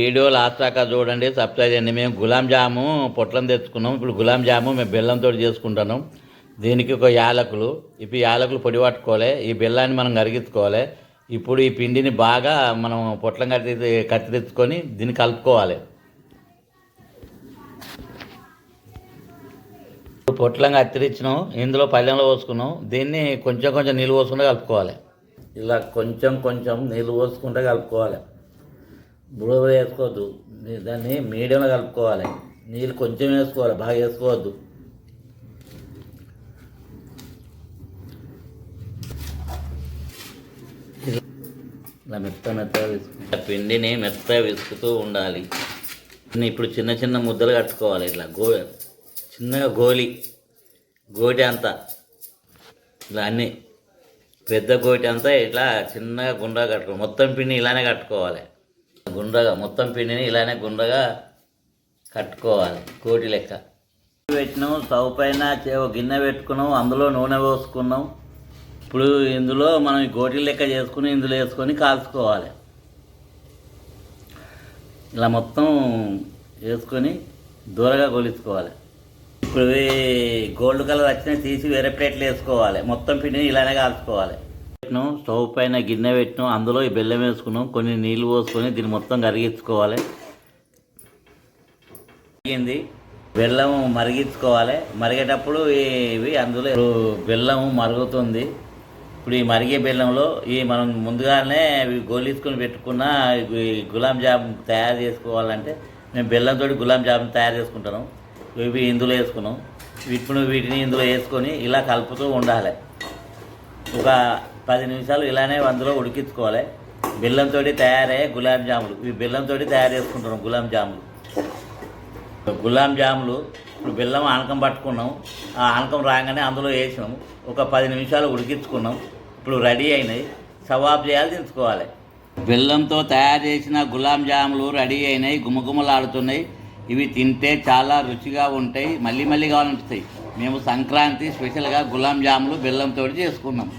Video last దాకా చూడండి subscribe చేయండి. మేము గులాం జాము పొట్లం తెచ్చుకున్నాం. ఇప్పుడు గులాం జాము మేము బెల్లంతో చేసుకుంటున్నాం. దీనికి ఒక యాలకులు. ఇప్పుడు ఈ యాలకులు పొడి పట్టుకోవాలి. ఈ బెల్లాన్ని మనం కరిగించుకోవాలి. ఇప్పుడు ఈ పిండిని బాగా మనం పొట్లం కత్తి కత్తిరించుకొని దీన్ని కలుపుకోవాలి. ఇప్పుడు పొట్లం కత్తిరించినాం. ఇందులో పళ్ళెంలో పోసుకున్నాం. దీన్ని కొంచెం కొంచెం నీళ్ళు పోసుకుంటే కలుపుకోవాలి. ఇలా కొంచెం కొంచెం నీళ్ళు పోసుకుంటే కలుపుకోవాలి. బుడవ వేసుకోవద్దు దాన్ని మీడియంలో కలుపుకోవాలి. నీళ్ళు కొంచెం వేసుకోవాలి. బాగా వేసుకోవద్దు. ఇలా మెత్త మెత్తగా విసుకు పిండిని మెత్తగా విసుకుతూ ఉండాలి. ఇప్పుడు చిన్న చిన్న ముద్దలు కట్టుకోవాలి ఇట్లా. గో చిన్నగా గోలి. గోటి అంతా. ఇలా అన్నీ పెద్ద గోటి అంతా ఇట్లా చిన్నగా గుండ కట్టుకోవాలి మొత్తం పిండి ఇలానే కట్టుకోవాలి. గుండ్రగా మొత్తం పిండిని ఇలానే గుండ్రగా కట్టుకోవాలి కోటి లెక్క. పెట్టినాం స్టవ్ పైన చే- గిన్నె పెట్టుకున్నాం అందులో నూనె పోసుకున్నాం. ఇప్పుడు ఇందులో మనం ఈ గోటి లెక్క చేసుకుని ఇందులో వేసుకొని కాల్చుకోవాలి. ఇలా మొత్తం వేసుకొని దూరగా కొలుచుకోవాలి. ఇప్పుడు గోల్డ్ కలర్ వచ్చినవి తీసి వేరే ప్లేట్లు వేసుకోవాలి. మొత్తం పిండిని ఇలానే కాల్చుకోవాలి. పెట్టినాం స్టవ్ పైన గిన్నె పెట్టినాం అందులో ఈ బెల్లం వేసుకున్నాం కొన్ని నీళ్ళు పోసుకొని దీన్ని మొత్తం కరిగించుకోవాలి. మరిగింది బెల్లం మరిగించుకోవాలి. మరిగేటప్పుడు ఇవి అందులో బెల్లం మరుగుతుంది. ఇప్పుడు ఈ మరిగే బెల్లంలో ఈ మనం ముందుగానే ఇవి గోలీసుకొని పెట్టుకున్న ఈ గులాబ్ జామ్ తయారు చేసుకోవాలంటే మేము బెల్లంతో గులాబ్ జామ్ తయారు చేసుకుంటాను ఇవి ఇందులో వేసుకున్నాం. ఇప్పుడు వీటిని ఇందులో వేసుకొని ఇలా కలుపుతూ ఉండాలి. ఒక పది నిమిషాలు ఇలానే అందులో ఉడికించుకోవాలి. బెల్లంతో తయారయ్యే గులాబ్ జాములు. ఇవి బెల్లంతో తయారు చేసుకుంటున్నాం గులాబ్ జాములు. గులాబ్ జాములు ఇప్పుడు బెల్లం ఆనకం పట్టుకున్నాం. ఆ ఆనకం రాగానే అందులో వేసినాం. ఒక పది నిమిషాలు ఉడికించుకున్నాం. ఇప్పుడు రెడీ అయినాయి. సవాబ్ చేయాలి దించుకోవాలి. బెల్లంతో తయారు చేసిన గులాబ్ జాములు రెడీ అయినాయి గుమగుమలాడుతున్నాయి. ఇవి తింటే చాలా రుచిగా ఉంటాయి మళ్ళీ మళ్ళీ కావాలనిపిస్తాయి. మేము సంక్రాంతి స్పెషల్గా గులాబ్ జాములు బెల్లంతో చేసుకున్నాం.